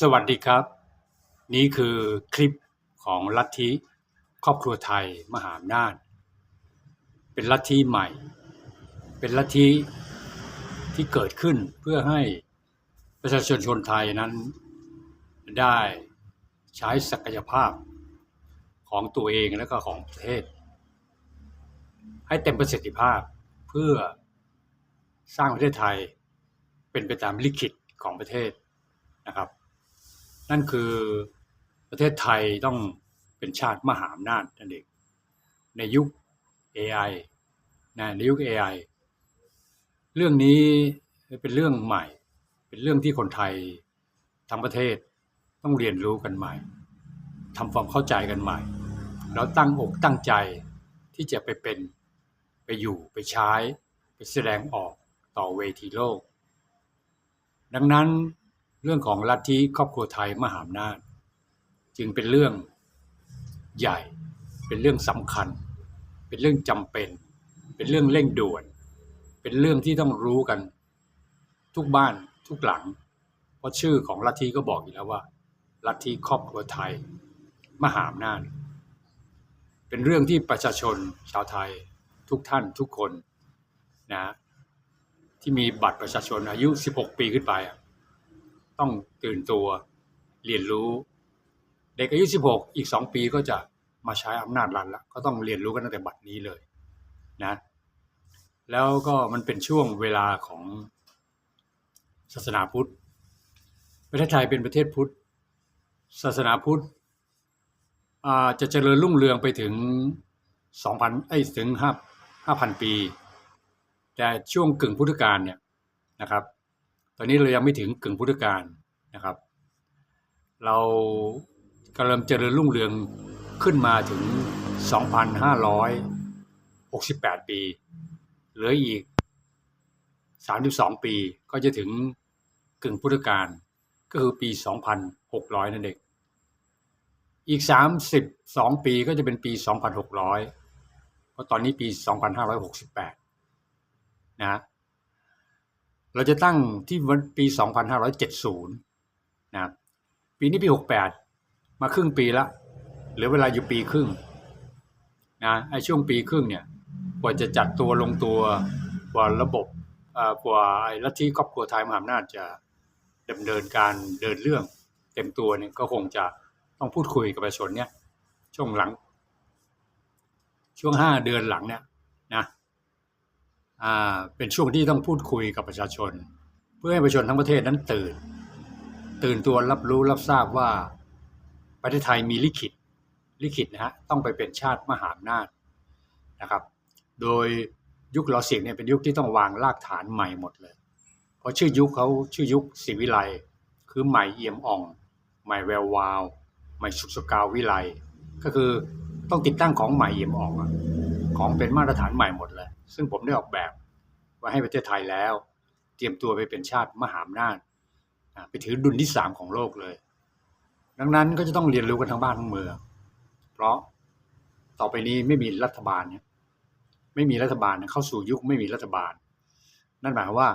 สวัสดีครับ นี่คือคลิปของลัทธิครอบครัวไทยมหาอำนาจ เป็นลัทธิใหม่ เป็นลัทธิที่เกิดขึ้นเพื่อให้ประชาชนชนไทยนั้นได้ใช้ศักยภาพของตัวเองและก็ของประเทศ ให้เต็มประสิทธิภาพเพื่อสร้างประเทศไทยเป็นไปตามลิขิตของประเทศนะครับ นั่นคือประเทศไทยต้องเป็นชาติมหาอำนาจนั่นเองในยุค AI นะในยุค AI เรื่องนี้เป็นเรื่องใหม่ เป็นเรื่องที่คนไทยทั้งประเทศต้องเรียนรู้กันใหม่ทำความเข้าใจกันใหม่ แล้วตั้งอกตั้งใจที่จะไปเป็นไปอยู่ไปใช้ ไปแสดงออกต่อเวทีโลก ดังนั้น เรื่องของลัทธิครอบครัวไทยมหาอำนาจ จึงเป็นเรื่องใหญ่ เป็นเรื่องสำคัญ เป็นเรื่องจำเป็น เป็นเรื่องเร่งด่วน เป็นเรื่องที่ต้องรู้กัน ทุกบ้านทุกหลัง เพราะชื่อของลัทธิก็บอกอยู่แล้วว่า ลัทธิครอบครัวไทย มหาอำนาจ เป็นเรื่องที่ประชาชนชาวไทยทุกท่านทุกคนนะที่มีบัตรประชาชนอายุ 16 ปีขึ้นไปอะ ต้องตื่นตัวเรียนรู้ เด็กอายุ 16 อีก 2 ปีก็จะมาใช้อำนาจรัฐละก็ต้องเรียนรู้กันตั้งแต่บัดนี้เลยนะแล้วก็มันเป็นช่วงเวลาของศาสนาพุทธ ประเทศไทยเป็นประเทศพุทธ ศาสนาพุทธอ่าจะเจริญรุ่งเรืองไปถึง 2,000ไอ้ถึง5 5,000 ปี แต่ช่วงกึ่งพุทธกาลเนี่ยนะครับ ตอนนี้เรายังไม่ถึงกึ่งพุทธกาลนะครับ เรากำลังเจริญรุ่งเรืองขึ้นมาถึง 2,568 ปี เหลืออีก 32 ปีก็จะถึงกึ่งพุทธกาลก็คือปี 2,600 นั่นเองอีก 32 ปีก็จะเป็นปี 2,600 เพราะตอนนี้ปี 2,568 นะ เราจะตั้งที่วันปี 2570 นะครับปีนี้ปี 68 มาครึ่งปีละเหลือเวลาอยู่ปีครึ่งนะไอ้ช่วงปีครึ่งเนี่ยกว่าจะจัดตัวลงตัวกว่าระบบอ่อกว่าไอ้ลัทธิครอบครัวไทยมหาอำนาจจะดำเนินการเดินเรื่องเต็มตัวเนี่ยก็คงจะต้องพูดคุยกับประชาชนเนี่ยช่วงหลัง ช่วงห้าเดือนหลังเนี่ย เป็นช่วงที่ต้องพูดคุยกับประชาชน เพื่อให้ประชาชนทั้งประเทศนั้นตื่น ตื่นตัวรับรู้รับทราบว่าประเทศไทยมีลิขิตลิขิตนะฮะต้องไปเป็นชาติมหาอำนาจนะครับ โดยยุครอสิงเนี่ยเป็นยุคที่ต้องวางรากฐานใหม่หมดเลย เพราะชื่อยุคเขาชื่อยุคศรีวิไลคือใหม่เอี่ยมอ่อง ใหม่แวววาว ใหม่สุขสกาววิไลก็คือต้องติดตั้งของใหม่เอี่ยมอ่องอะ ของเป็นมาตรฐานใหม่หมดเลย ซึ่งผมได้ออกแบบไว้ให้ประเทศไทยแล้ว เตรียมตัวไปเป็นชาติมหาอำนาจไปถือดุลที่สามของโลกเลย ดังนั้นก็จะต้องเรียนรู้กันทั้งบ้านทั้งเมือง เพราะต่อไปนี้ไม่มีรัฐบาลเนี่ยไม่มีรัฐบาลเข้าสู่ยุคไม่มีรัฐบาล นั่นหมายความว่า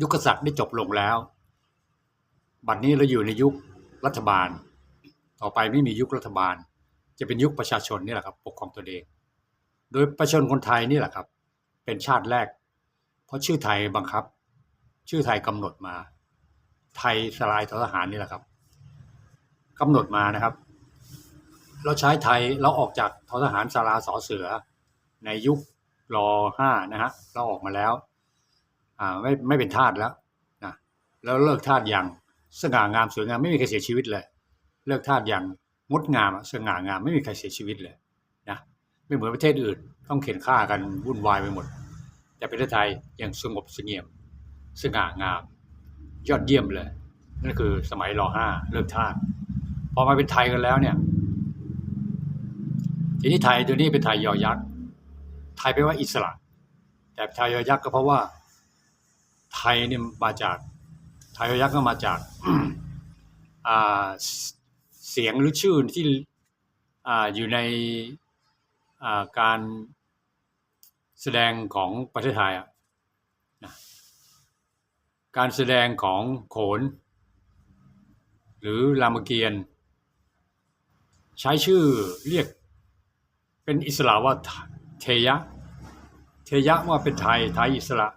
ยุคกษัตริย์ได้จบลงแล้ว บัดนี้เราอยู่ในยุครัฐบาล ต่อไปไม่มียุครัฐบาล จะเป็นยุคประชาชนนี่แหละครับ ปกครองตัวเอง โดยประชาชนคนไทยนี่แหละครับ เป็นชาติแรก เพราะชื่อไทยบังคับ ชื่อไทยกำหนดมา ไทยสลายทหารนี่แหละครับกำหนดมานะครับ เราใช้ไทยเราออกจากททหารสาราสอเสือ ในยุครอห้านะฮะเราออกมาแล้ว อ่าไม่ไม่เป็นทาสแล้วนะแล้วเลิกทาสอย่างสง่างามสวยงามไม่มีใครเสียชีวิตเลย เลิกทาสอย่างงดงามสง่างามไม่มีใครเสียชีวิตเลย ไม่เหมือนประเทศอื่น ต้องเข็นฆ่ากันวุ่นวายไปหมด แต่ประเทศไทยยังสงบสงี่ยมสง่างาม ยอดเยี่ยมเลย นั่นคือสมัยรห้าเลิกทาสพอมาเป็นไทยกันแล้วเนี่ย ทีนี้ไทยตัวนี้เป็นไทยยอยักษ์ไทยแปลว่าอิสระ แต่ไทยยอยักษ์ก็เพราะว่า ไทยเนี่ยมาจาก ไทยยอยักษ์ก็มาจากเสียงหรือชื่อที่ออยู่ใน การแสดงของประเทศไทยอะนะการแสดงของโขน หรือรามเกียรติ์ใช้ชื่อเรียกเป็นอิสระว่าเทยะ เทยะว่าเป็นไทยไทยอิสระ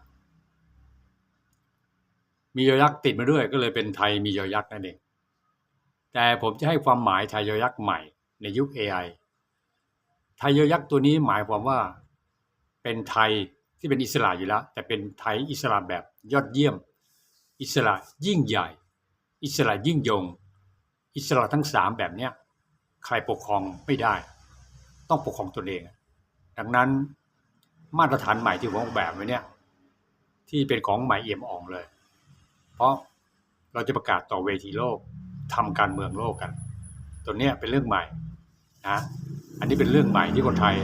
มียอยักษ์ติดมาด้วยก็เลยเป็นไทยมียอยักษ์นั่นเองแต่ผมจะให้ความหมายไทยยอยักษ์ใหม่ในยุค AI ไทยยอยักษ์ตัวนี้หมายความว่าเป็นไทยที่เป็นอิสระอยู่แล้ว แต่เป็นไทยอิสระแบบยอดเยี่ยม อิสระยิ่งใหญ่ อิสระยิ่งยง อิสระทั้งสามแบบเนี้ยใครปกครองไม่ได้ ต้องปกครองตนเอง ดังนั้นมาตรฐานใหม่ที่ผมออกแบบไว้เนี่ยที่เป็นของใหม่เอี่ยมอ่องเลย เพราะเราจะประกาศต่อเวทีโลกทำการเมืองโลกกัน ตัวเนี้ยเป็นเรื่องใหม่นะ อันนี้เป็นเรื่องใหม่ที่คนไทย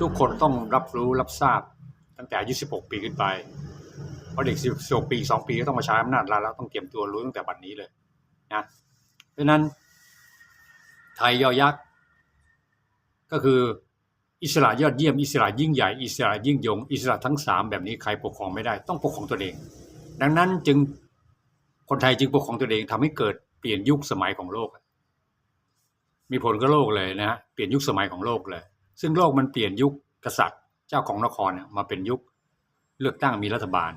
ทุกคนต้องรับรู้รับทราบตั้งแต่อายุ16 ปีขึ้นไป เพราะเด็ก16ปี 2 ปีก็ต้องมาใช้อำนาจรัฐแล้วต้องเตรียมตัวรู้ตั้งแต่บัดนนี้เลยนะเพราะนั้น ไทยยอยักษ์ ก็คืออิสระยอดเยี่ยมอิสระยิ่งใหญ่อิสระยิ่งยง อิสระทั้งสามแบบนี้ใครปกครองไม่ได้ต้องปกครองตนเอง ดังนั้นจึงคนไทยจึงปกครองตนเองทำให้เกิดเปลี่ยนยุคสมัยของโลก มีผลกับโลกเลยนะฮะเปลี่ยนยุคสมัยของโลกเลย ซึ่งโลกมันเปลี่ยนยุคกษัตริย์ เจ้าของนครเนี่ยมาเป็นยุคเลือกตั้งมีรัฐบาล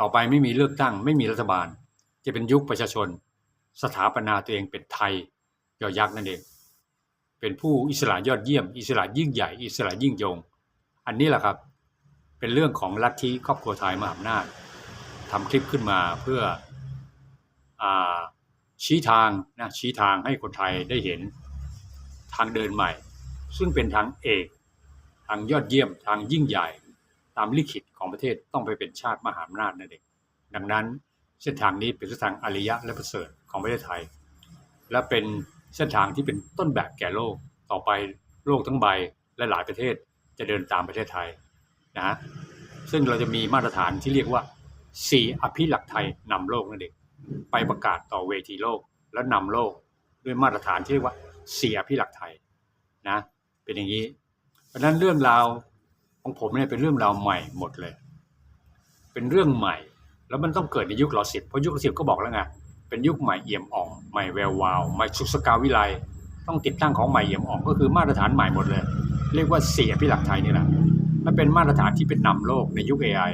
ต่อไปไม่มีเลือกตั้งไม่มีรัฐบาล จะเป็นยุคประชาชน สถาปนาตัวเองเป็นไทยยอยักษ์นั่นเอง เป็นผู้อิสระยอดเยี่ยม อิสระยิ่งใหญ่ อิสระยิ่งยง อันนี้แหละครับ เป็นเรื่องของลัทธิครอบครัวไทยมหาอำนาจทำคลิปขึ้นมาเพื่ออชี้ทางนะชี้ทางให้คนไทยได้เห็น ทางเดินใหม่ ซึ่งเป็นทางเอก ทางยอดเยี่ยมทางยิ่งใหญ่ ตามลิขิตของประเทศต้องไปเป็นชาติมหาอำนาจนั่นเองดังนั้นเส้นทางนี้เป็นเส้นทางอริยะและประเสริฐของประเทศไทย และเป็นเส้นทางที่เป็นต้นแบบแก่โลกต่อไปโลกทั้งใบและหลายประเทศจะเดินตามประเทศไทยนะซึ่งเราจะมีมาตรฐานที่เรียกว่าสี่อภิหลักไทยนำโลกนั่นเองไปประกาศต่อเวทีโลกแล้วนำโลกด้วยมาตรฐานที่เรียกว่า เสี่อภิหลักไทยนะ เป็นอย่างนี้ เพราะนั้นเรื่องราวของผมเนี่ยเป็นเรื่องราวใหม่หมดเลย เป็นเรื่องใหม่ แล้วมันต้องเกิดในยุครอสิบเพราะยุครอสิบก็บอกแล้วไงเป็นยุคใหม่เอี่ยมอ่องใหม่แวววาวใหม่สุสกาวิไลต้องติดตั้งของใหม่เอี่ยมอ่องก็คือมาตรฐานใหม่หมดเลย เรียกว่าเสียพิหลักไทยนี่แหละมันเป็นมาตรฐานที่เป็นนำโลกในยุค AI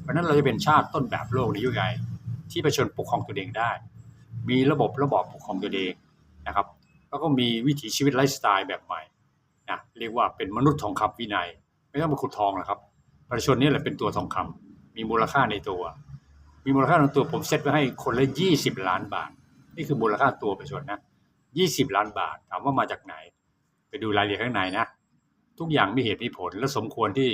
เพราะฉะนั้นเราจะเป็นชาติต้นแบบโลกในยุค AI ที่ประชาชนปกครองตัวเองได้ มีระบบระบอบปกครองตัวเองนะครับ แล้วก็มีวิถีชีวิตไลฟ์สไตล์แบบใหม่นะเรียกว่าเป็นมนุษย์ทองคำวินัย ไม่ต้องมาขุดทองนะครับ ประชาชนนี่แหละเป็นตัวทองคำมีมูลค่าในตัว มีมูลค่าในตัวผมเซตไว้ให้คนละยี่สิบล้านบาท นี่คือมูลค่าตัวประชาชนนะยี่สิบล้านบาท ถามว่ามาจากไหน ไปดูรายละเอียดข้างในนะ ทุกอย่างมีเหตุมีผลและสมควรที่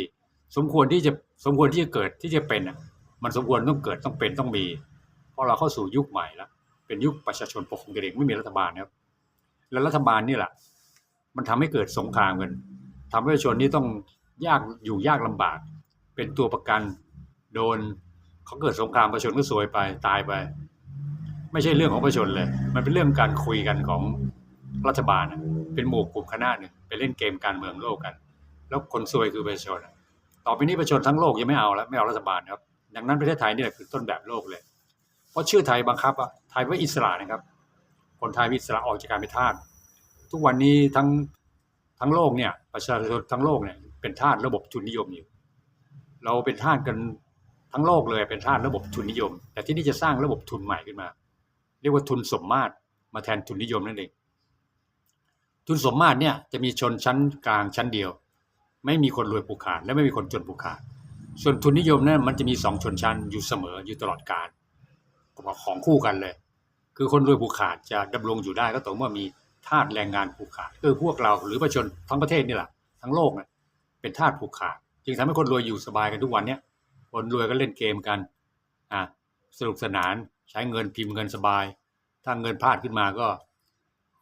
สมควรที่จะสมควรที่จะเกิดที่จะเป็นอะมันสมควรต้องเกิดต้องเป็นต้องมี เพราะเราเข้าสู่ยุคใหม่แล้วเป็นยุคประชาชนปกครองตัวเองไม่มีรัฐบาลนะครับ แล้วรัฐบาลนี่แหละ มันทำให้เกิดสงครามกันทำให้ประชาชนนี่ต้องยากอยู่ยากลำบาก เป็นตัวประกันโดนเขาเกิดสงครามประชาชนก็สวยไปตายไป ไม่ใช่เรื่องของประชาชนเลย มันเป็นเรื่องการคุยกันของรัฐบาลเป็นหมู่กลุ่มคณะหนึ่งไปเล่นเกมการเมืองโลกกัน แล้วคนซวยคือประชาชนต่อไปนี้ประชาชนทั้งโลกยังไม่เอาแล้วไม่เอารัฐบาลครับดังนั้นประเทศไทยนี่แหละคือต้นแบบโลกเลย เพราะชื่อไทยบังคับอะไทยว่าอิสระนะครับ คนไทยมีอิสระออกจากการเป็นทาสทุกวันนี้ทั้งทั้งโลกเนี่ยประชาชนทั้งโลกเนี่ยเป็นทาสระบบทุนนิยมอยู่ เราเป็นทาสกันทั้งโลกเลยเป็นทาสระบบทุนนิยม แต่ที่นี่จะสร้างระบบทุนใหม่ขึ้นมา เรียกว่าทุนสมมาตรมาแทนทุนนิยมนั่นเองทุนสมมาตรเนี่ยจะมีชนชั้นกลางชั้นเดียว ไม่มีคนรวยผูกขาดและไม่มีคนจนผูกขาด ส่วนทุนนิยมเนี่ยมันจะมีสองชนชั้นอยู่เสมออยู่ตลอดกาลของคู่กันเลย คือคนรวยผูกขาดจะดำรงอยู่ได้ก็ต่อเมื่อมีทาสแรงงานผูกขาดคือพวกเราหรือประชาชนทั้งประเทศนี่แหละทั้งโลกเนี่ยเป็นทาสผูกขาด จึงทำให้คนรวยอยู่สบายกันทุกวันเนี่ยคนรวยก็เล่นเกมกันอะสนุกสนานใช้เงินพิมพ์เงินสบาย ถ้าเงินพลาดขึ้นมาก็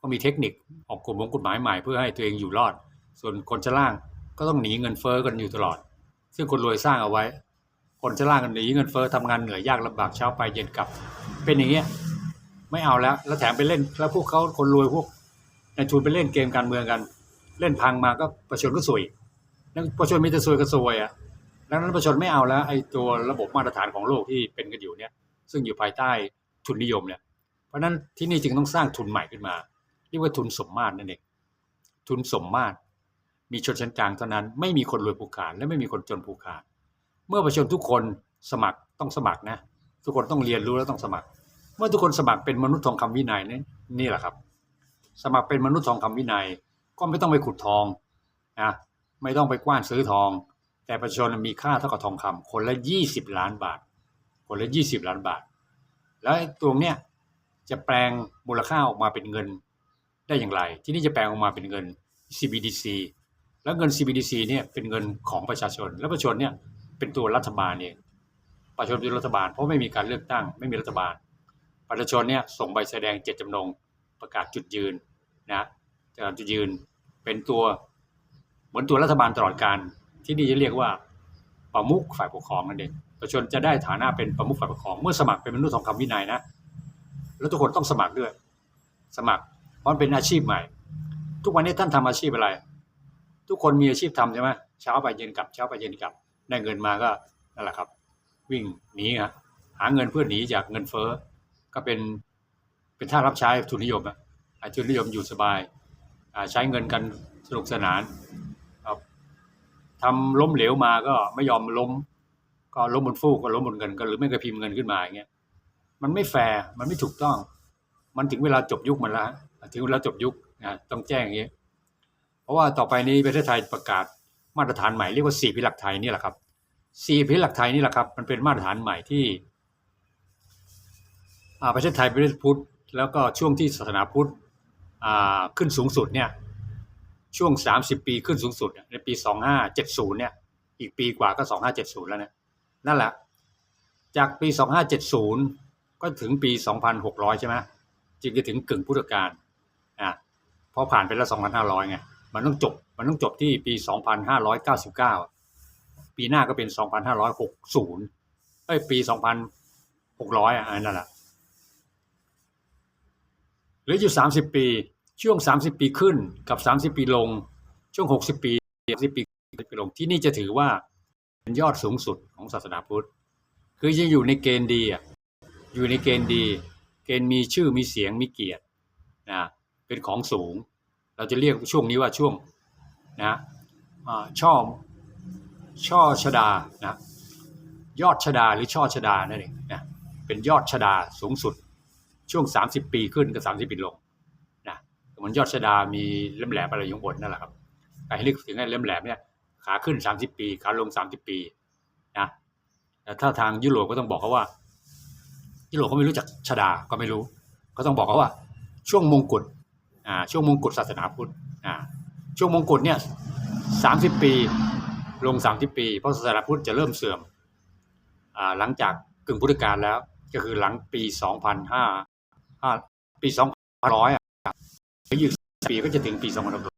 ก็มีเทคนิคออกกฎหมายกฎหมายใหม่เพื่อให้ตัวเองอยู่รอด ส่วนคนชั้นล่างก็ต้องหนีเงินเฟ้อกันอยู่ตลอด ซึ่งคนรวยสร้างเอาไว้ คนชั้นล่างกันหนีเงินเฟ้อทำงานเหนื่อยยากลำบากเช้าไปเย็นกลับ เป็นอย่างเงี้ย ไม่เอาแล้ว แล้วแถมไปเล่น แล้วพวกเขาคนรวยพวกในทุนไปเล่นเกมการเมืองกัน เล่นพังมาก็ประชาชนก็สวยนั่นประชาชนมีแต่สวยก็สวยอะดังนั้นประชาชนไม่เอาแล้วไอ้ตัวระบบมาตรฐานของโลกที่เป็นกันอยู่เนี่ย ซึ่งอยู่ภายใต้ทุนนิยมเนี่ย เพราะนั้นที่นี่จึงต้องสร้างทุนใหม่ขึ้นมาเรียกว่าทุนสมมาตรนั่นเองทุนสมมาตร มีชนชั้นกลางเท่านั้น ไม่มีคนรวยผูกขาดและไม่มีคนจนผูกขาดเมื่อประชาชนทุกคนสมัครต้องสมัครนะ ทุกคนต้องเรียนรู้แล้วต้องสมัคร เมื่อทุกคนสมัครเป็นมนุษย์ทองคำวินัยนี่นี่แหละครับ สมัครเป็นมนุษย์ทองคำวินัย ก็ไม่ต้องไปขุดทองนะไม่ต้องไปกว้านซื้อทอง แต่ประชาชนมีค่าเท่ากับทองคำคนละยี่สิบล้านบาท คนละยี่สิบล้านบาท แล้วตรงเนี้ยจะแปลงมูลค่าออกมาเป็นเงินได้อย่างไร ที่นี่จะแปลงออกมาเป็นเงิน CBDC แล้วเงิน CBDC เนี่ยเป็นเงินของประชาชน แล้วประชาชนเนี่ยเป็นตัวรัฐบาลเองประชาชนเป็นรัฐบาล เพราะไม่มีการเลือกตั้ง ไม่มีรัฐบาล ประชาชนเนี่ยส่งใบแสดงเจตจำนงประกาศจุดยืนนะจะจุดยืนเป็นตัวเหมือนตัวรัฐบาลตลอดการที่นี่จะเรียกว่าประมุขฝ่ายปกครองนั่นเองประชาชนจะได้ฐานะเป็นประมุขฝ่ายปกครอง เมื่อสมัครเป็นมนุษย์ทองคำวินัยนะ แล้วทุกคนต้องสมัครด้วย สมัครเพราะเป็นอาชีพใหม่ ทุกวันนี้ท่านทำอาชีพอะไร ทุกคนมีอาชีพทำใช่ไหมเช้าไปเย็นกลับเช้าไปเย็นกลับได้เงินมาก็นั่นแหละครับ วิ่งหนีฮะหาเงินเพื่อหนีจากเงินเฟ้อ ก็เป็นเป็นท่ารับใช้ทุนนิยมอะอะทุนนิยมอยู่สบาย ใช้เงินกันสนุกสนานทำล้มเหลวมาก็ไม่ยอมล้ม ก็ล้มบนฟูกก็ล้มบนเงินก็หรือไม่ก็พิมพ์เงินขึ้นมาอย่างเงี้ยมันไม่แฟร์มันไม่ถูกต้อง มันถึงเวลาจบยุคมันแล้วฮะถึงเวลาจบยุคนะต้องแจ้งอย่างนี้ยเพราะว่าต่อไปนี้ประเทศไทยประกาศมาตรฐานใหม่เรียกว่าสี่พิหลักไทยนี่แหละครับสี่พิหลักไทยนี่แหละครับ มันเป็นมาตรฐานใหม่ที่ ประเทศไทยเป็นประเทศพุทธแล้วก็ช่วงที่ศาสนาพุทธขึ้นสูงสุดเนี่ยช่วงสามสิบปีขึ้นสูงสุดในปีสองห้าเจ็ดศูนย์เนี่ย อีกปีกว่าก็สองห้าเจ็ดศูนย์แล้วเนี่ยนั่นแหละ จากปีสองห้าเจ็ดศูนย์ก็ถึงปีสองพันหกร้อยใช่ไหมจึงจะถึงกึ่งพุทธกาลอะพอผ่านไปแล้วสองพันห้าร้อยไง มันต้องจบ มันต้องจบที่ปีสองพันห้าร้อยเก้าสิบเก้าปีหน้าก็เป็นสองพันห้าร้อยหกศูนย์เอ้ย ปีสองพันหกร้อยอะนั่นแหละ หลืออยู่สามสิบปี ช่วงสามสิบปีขึ้นกับสามสิบปีลง ช่วงหกสิบปีสิบปีปีลงที่นี่จะถือว่าเป็นยอดสูงสุดของศาสนาพุทธ คือยังอยู่ในเกณฑ์ดีอยู่ในเกณฑ์ดี เกณฑ์มีชื่อมีเสียงมีเกียรตินะเป็นของสูง เราจะเรียกช่วงนี้ว่าช่วงนะอ่าช่อช่อชดานะยอดชดาหรือช่อชดานั่นเองนะเป็นยอดชดาสูงสุด ช่วง 30 ปีขึ้นกับ 30 ปีลงนะเหมือนยอดชดามีเล่มแหลมอะไรอยู่ข้างบนนั่นแหละครับใครให้นึกถึงไอ้เล่มแหลมเนี่ยขาขึ้น 30 ปีขาลง 30 ปีนะแต่ถ้าทางยุโรปก็ต้องบอกเขาว่า ยุโรปเขาไม่รู้จักชดาก็ไม่รู้ก็ต้องบอกเขาว่า ช่วงมงกุฎอ่าช่วงมงกุฎศาสนาพุทธอ่าช่วงมงกุฎเนี่ย30ปีลง30ปี เพราะศาสนาพุทธจะเริ่มเสื่อมอ่าหลังจากกึ่งพุทธกาลแล้วก็คือหลังปี2005 5 ปี2,100อะยี่สิบปีก็จะถึงปี2,600